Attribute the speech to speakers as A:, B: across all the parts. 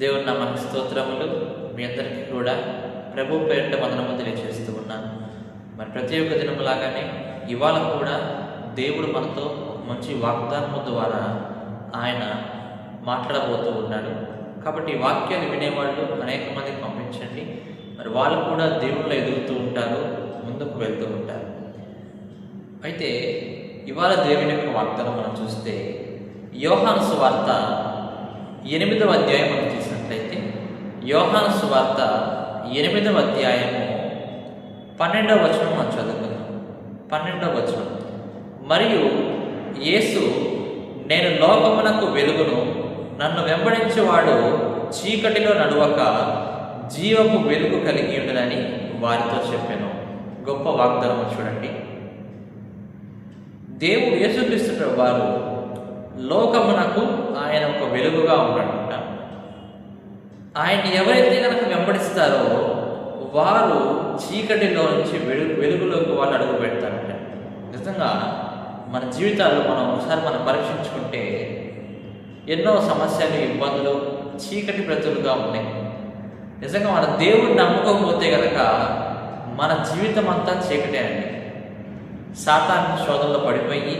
A: దేవుడు నా మన స్తోత్రములు. మీ అందరికీ కూడా ప్రభు పేరిట వందనము తెలియజేస్తూ ఉన్నాను. మరి ప్రతి ఒక్క దినములాగానే ఇవాళ కూడా దేవుడు మనతో మంచి వాగ్దానము ద్వారా ఆయన మాట్లాడబోతూ ఉన్నాడు. కాబట్టి ఈ వినేవాళ్ళు అనేక మందికి పంపించండి. మరి వాళ్ళు కూడా దేవుళ్ళు ఎదుగుతూ ఉంటారు ముందుకు వెళ్తూ ఉంటారు. అయితే ఇవాళ దేవుని యొక్క వాగ్దానం మనం చూస్తే యోహాను సువార్త ఎనిమిదవ అధ్యాయం మనం యోహాను సువార్త ఎనిమిదవ అధ్యాయము. పన్నెండవ వచనం మనం చదువుకుందాం. పన్నెండవ వచనం. మరియు యేసు నేను లోకమునకు వెలుగును నన్ను వెంబడించేవాడు చీకటిలో నడువక జీవపు వెలుగు కలిగి ఉండనని వారితో చెప్పాను. గొప్ప వాగ్దానం చూడండి. దేవుడు యేసుక్రీస్తు వారు లోకమునకు ఆయన ఒక వెలుగుగా ఉన్నాడంట ఆయన్ని ఎవరైతే కనుక వెంబడిస్తారో వారు చీకటిలో నుంచి వెలుగు వెలుగులోకి వాళ్ళు అడుగు పెడతారంట నిజంగా మన జీవితాల్లో మనం ఒకసారి మనం పరీక్షించుకుంటే ఎన్నో సమస్యలు ఇబ్బందులు చీకటి ప్రతులుగా ఉన్నాయి. నిజంగా మన దేవుడిని నమ్ముకోకపోతే కనుక మన జీవితం అంతా చీకటే అండి. సాతాన్ శోధనలో పడిపోయి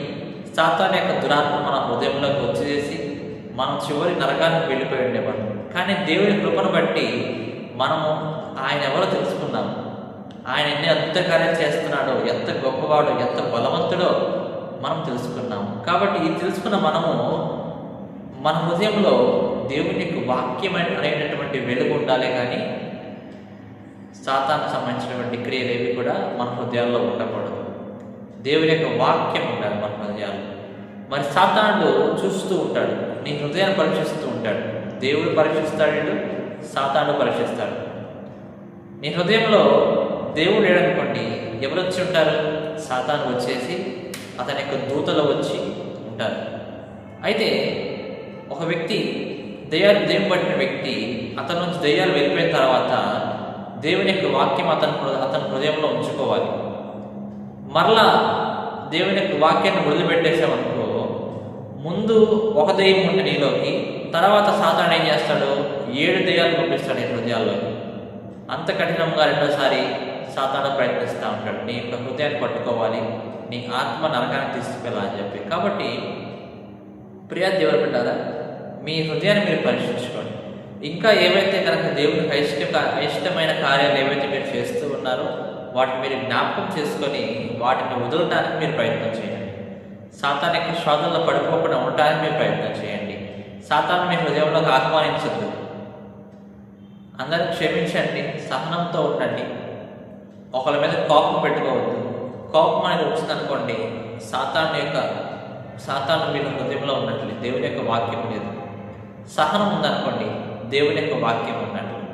A: సాతాన్ యొక్క దురాత్మ మన హృదయంలోకి వచ్చేసి మనం చివరి నరకానికి వెళ్ళిపోయి ఉండేవాళ్ళం కానీ దేవుని కృపను బట్టి మనము ఆయన ఎవరో తెలుసుకున్నాము ఆయన ఎన్ని అద్భుత కార్యాలు చేస్తున్నాడో ఎంత గొప్పవాడో ఎంత బలవంతుడో మనం తెలుసుకున్నాము కాబట్టి ఇది తెలుసుకున్న మనము మన హృదయంలో దేవుని యొక్క వాక్యం అనేటటువంటి వెలుగు ఉండాలి కానీ సాతానికి సంబంధించినటువంటి క్రియలు ఏవి కూడా మన హృదయాల్లో ఉండకూడదు. దేవుని యొక్క వాక్యం ఉండాలి మన హృదయాల్లో. మరి సాతానుడు చూస్తూ ఉంటాడు నీ హృదయాన్ని పరీక్షిస్తూ ఉంటాడు. దేవుడు పరీక్షిస్తాడు సాతాను పరీక్షిస్తాడు. నీ హృదయంలో దేవుడు లేడనుకోండి ఎవరు వచ్చి ఉంటారు? సాతాను వచ్చేసి అతని యొక్క దూతలు వచ్చి ఉంటారు. అయితే ఒక వ్యక్తి దయ్యాలు దయ్యం పట్టిన వ్యక్తి అతని నుంచి దయ్యాలు వెళ్ళిపోయిన తర్వాత దేవుని యొక్క వాక్యం అతని అతని హృదయంలో ఉంచుకోవాలి. మరలా దేవుని యొక్క వాక్యాన్ని వదిలిపెట్టేసామనుకో ముందు ఒక దెయ్యం ఉంటే నీలోకి తర్వాత సాధారణ ఏం చేస్తాడు? ఏడు దెయ్యాలు పంపిస్తాడు నీ హృదయాల్లోకి. అంత కఠినంగా రెండోసారి సాతాను ప్రయత్నిస్తూ ఉంటాడు. నీ యొక్క హృదయాన్ని పట్టుకోవాలి నీ ఆత్మ నరకానికి తీసుకెళ్ళాలని చెప్పి. కాబట్టి ప్రియా దేవుడు పెట్టారా మీ హృదయాన్ని మీరు పరీక్షించుకోండి. ఇంకా ఏవైతే కనుక దేవునికి అయిష్ట అయిష్టమైన కార్యాలు ఏవైతే మీరు చేస్తూ ఉన్నారో వాటిని మీరు జ్ఞాపకం చేసుకొని వాటిని వదలటానికి మీరు ప్రయత్నం చేయండి. సాతాన్ యొక్క శోధనలో పడిపోకుండా ఉండటానికి మీరు ప్రయత్నం చేయండి. సాతాను మీ హృదయంలోకి ఆహ్వానించద్దు అందరిని క్షమించండి సహనంతో ఉండండి. ఒకళ్ళ మీద కోపం పెట్టుకోవద్దు. కోపం అనేది వచ్చిందనుకోండి సాతాను యొక్క సాతాను మీ హృదయంలో ఉన్నట్లు దేవుని యొక్క వాక్యం లేదు. సహనం ఉందనుకోండి దేవుని యొక్క వాక్యం ఉన్నట్లు.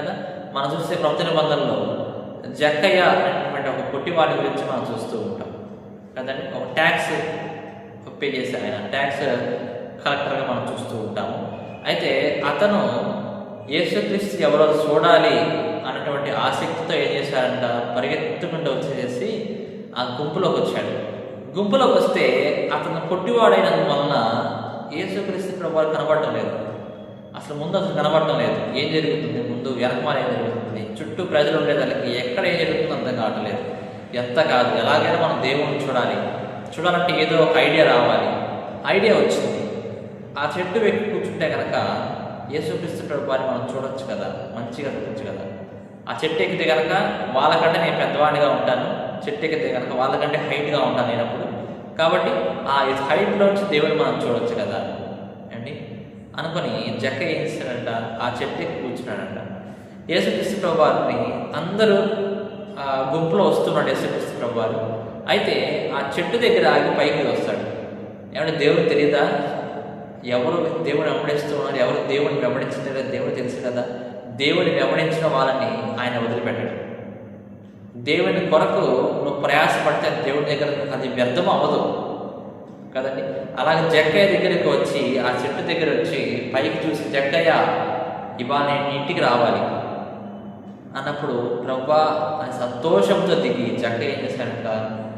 A: కదా? మనం చూస్తే ప్రవచన బంధంలో జక్కయ్య అనేటువంటి ఒక పుట్టివాడి గురించి మనం చూస్తూ ఉంటాం. కదండి ఒక ట్యాక్స్ పే చేసే ఆయన. ట్యాక్స్ కలెక్టర్గా మనం చూస్తూ ఉంటాము. అయితే అతను యేసుక్రీస్తు ఎవరో చూడాలి అన్నటువంటి ఆసక్తితో ఏం చేశారంట? పరిగెత్తుకుంటూ వచ్చేసి ఆ గుంపులోకి వచ్చాడు. గుంపులోకి వస్తే అతను పొట్టివాడైనందు వలన యేసుక్రీస్తు ప్రభు కనబడటం లేదు. అసలు ముందు అసలు కనబడటం లేదు. ఏం జరుగుతుంది? ముందు వెనకమాల ఏం జరుగుతుంది? చుట్టూ ప్రజలు ఉండేదానికి ఎక్కడ ఏం జరుగుతుంది అర్థం కావట్లేదు ఎంత కాదు. ఎలాగైనా మనం దేవుణ్ణి చూడాలి. చూడాలంటే ఏదో ఒక ఐడియా రావాలి. ఐడియా వచ్చింది. ఆ చెట్టు వెక్కి కూర్చుంటే కనుక యేసుక్రీస్తు ప్రభు వారిని మనం చూడొచ్చు కదా. మంచిగా చూడొచ్చు కదా. ఆ చెట్టు ఎక్కితే కనుక వాళ్ళకంటే నేను పెద్దవాడిగా ఉంటాను. చెట్టు ఎక్కితే కనుక వాళ్ళకంటే హైట్గా ఉంటాను నేనప్పుడు కాబట్టి ఆ హైట్లోంచి దేవుని మనం చూడొచ్చు కదా. అండి అనుకొని జక్క ఏం చేశాడంట ఆ చెట్టు ఎక్కి కూర్చున్నాడంట. యేసుక్రీస్తు వారిని అందరూ గుంపులో వస్తున్నాడు యేసుక్రీస్తు ప్రభువారు. అయితే ఆ చెట్టు దగ్గర ఆగి పైకి వస్తాడు. ఏమంటే దేవుడు తెలియదా ఎవరు దేవుని వెంబడిస్తూ ఉన్నారు? ఎవరు దేవుని వెంబడించలేదా? దేవుడు తెలుసు కదా. దేవుని వెంబడించిన వాళ్ళని ఆయన వదిలిపెట్టడు. దేవుని కొరకు నువ్వు ప్రయాసపడితే దేవుడి దగ్గర అది వ్యర్థం అవ్వదు. కదండి? అలాగే జక్కయ్య దగ్గరికి వచ్చి ఆ చెట్టు దగ్గర వచ్చి పైకి చూసి జక్కయ్య ఇవాళ నేను ఇంటికి రావాలి. అన్నప్పుడు ప్రభా అని సంతోషంతో దిగి జక్కయ్య ఏం చేశాడంట?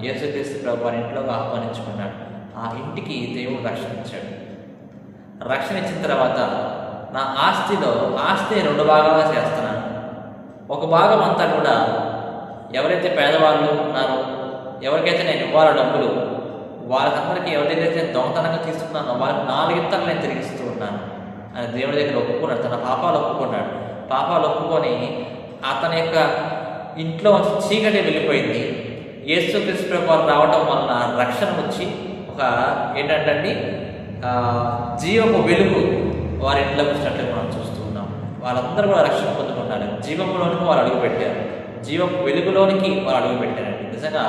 A: యేసుక్రీస్తు ప్రభు ఇంట్లోకి ఆహ్వానించుకున్నాడు. ఆ ఇంటికి దేవుడు రక్షణ ఇచ్చాడు. రక్షణ ఇచ్చిన తర్వాత నా ఆస్తిలో ఆస్తి రెండు భాగాలుగా చేస్తున్నాను. ఒక భాగం అంతా కూడా ఎవరైతే పేదవాళ్ళు ఉన్నారో ఎవరికైతే నేను ఇవ్వాలో డబ్బులు వాళ్ళకందరికీ ఎవరికైతే దొంగతనంగా తీసుకున్నానో వాళ్ళకి నాలుగింతలు నేను తిరిగిస్తూ ఉన్నాను. అని దేవుడి దగ్గర ఒప్పుకున్నాడు. తన పాపాలు ఒప్పుకున్నాడు. పాపాలు ఒప్పుకొని అతని యొక్క ఇంట్లో చీకటి వెళ్ళిపోయింది. యేసుక్రీస్తు ప్రభు వారు రావటం వలన రక్షణ వచ్చి ఒక ఏంటంటే అండి జీవపు వెలుగు వారి ఇంట్లో వచ్చినట్లు మనం చూస్తూ ఉన్నాం. వాళ్ళందరూ కూడా రక్షణ పొందుకున్నారు జీవంలోనికి వాళ్ళు అడుగుపెట్టారు. జీవపు వెలుగులోనికి వాళ్ళు అడుగుపెట్టారండి. నిజంగా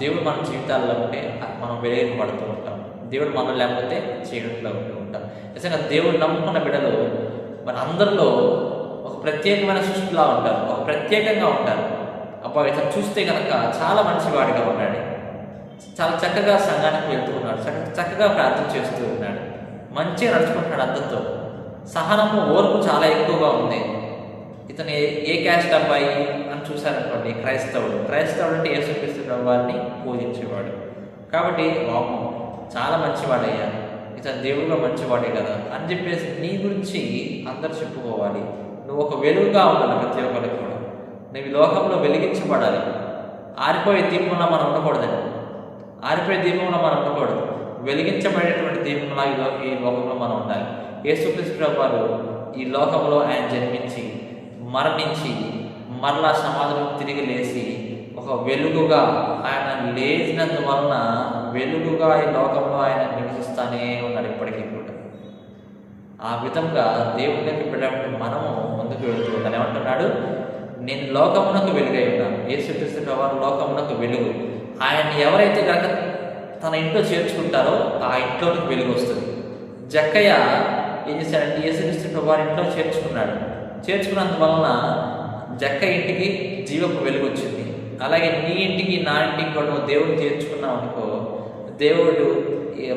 A: దేవుడు మన జీవితాల్లో ఉంటే మనం వెలుగుపడుతూ ఉంటాం. దేవుడు మనం లేకపోతే చీకటిలో ఉంటూ ఉంటాం. నిజంగా దేవుడు నమ్ముకున్న బిడ్డలు మన అందరిలో ఒక ప్రత్యేకమైన సృష్టిలా ఉంటారు ఒక ప్రత్యేకంగా ఉంటారు. అబ్బా ఇతను చూస్తే కనుక చాలా మంచివాడిగా ఉన్నాడు. చాలా చక్కగా సంఘానికి వెళ్తూ ఉన్నాడు చక్కగా ప్రార్థన చేస్తూ ఉన్నాడు. మంచిగా నడుచుకుంటున్నాడు అందరితో సహనము ఓర్పు చాలా ఎక్కువగా ఉంది. ఇతను ఏ క్యాస్ట్ అబ్బాయి అని చూశారనుకోండి క్రైస్తవుడు. క్రైస్తవుడు అంటే యేసుక్రీస్తు వారిని పూజించేవాడు. కాబట్టి వాము చాలా మంచివాడయ్యా. ఇతను దేవుడుగా మంచివాడే కదా అని చెప్పేసి నీ గురించి అందరు చెప్పుకోవాలి. నువ్వు ఒక వెలుగుగా ఉండాలి ప్రతి ఒక్కరికి కూడా. నువ్వు ఈ లోకంలో వెలిగించబడాలి. ఆరిపోయే దీపంలో మనం ఉండకూడదండి ఆరిపోయే దీపంలో మనం ఉండకూడదు. వెలిగించబడేటువంటి దీపంలా ఈ ఈ లోకంలో మనం ఉండాలి. యేసుక్రీస్తు వారు ఈ లోకంలో ఆయన జన్మించి మరణించి మరలా సమాజంలో తిరిగి లేచి ఒక వెలుగుగా ఆయన లేచినందువలన వెలుగుగా ఈ లోకంలో ఆయన నివసిస్తానే ఉన్నాడు ఇప్పటికీ కూడా. ఆ విధంగా దేవుడికి బిడ్డటువంటి మనము ముందుకు వెళుతూ ఉంటాను ఏమంటున్నాడు? నేను లోకమునకు వెలుగై ఉన్నాను. యేసుక్రీస్తు వారు లోకమునకు వెలుగు. ఆయన ఎవరైతే కనుక తన ఇంట్లో చేర్చుకుంటారో ఆ ఇంట్లోకి వెలుగు వస్తుంది. జక్కయ్య ఏం చేశాడంటే యేసుక్రీస్తు ప్రభు వారి ఇంట్లో చేర్చుకున్నాడు. చేర్చుకున్నందువలన జక్క ఇంటికి జీవపు వెలుగు వచ్చింది. అలాగే నీ ఇంటికి నా ఇంటికి కూడా దేవుడు చేర్చుకున్నాం చేర్చుకున్నావు అనుకో దేవుడు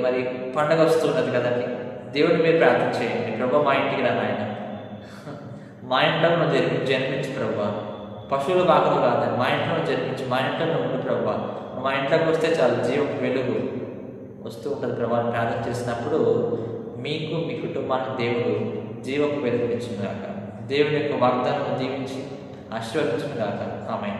A: మరి పండగ వస్తున్నది కదండి. దేవుడు మీరు ప్రార్థన చేయండి. ప్రభు మా ఇంటికి రా నాయన. మా ఇంట్లో నువ్వు జరిపి జన్మించు ప్రభు. పశువులు కాకలు కాదు మా ఇంట్లో జన్మించి మా ఇంట్లో ఉండు ప్రభు. మా ఇంట్లోకి వస్తే చాలు జీవం వెలుగు వస్తూ ఉంటుంది ప్రభు. ప్రార్థన చేసినప్పుడు మీకు మీ కుటుంబానికి దేవుడు జీవకు వెలుగునిచ్చుగాక దేవుని యొక్క వాగ్దానం దీవించి ఆశీర్వదించుగాక ఆమె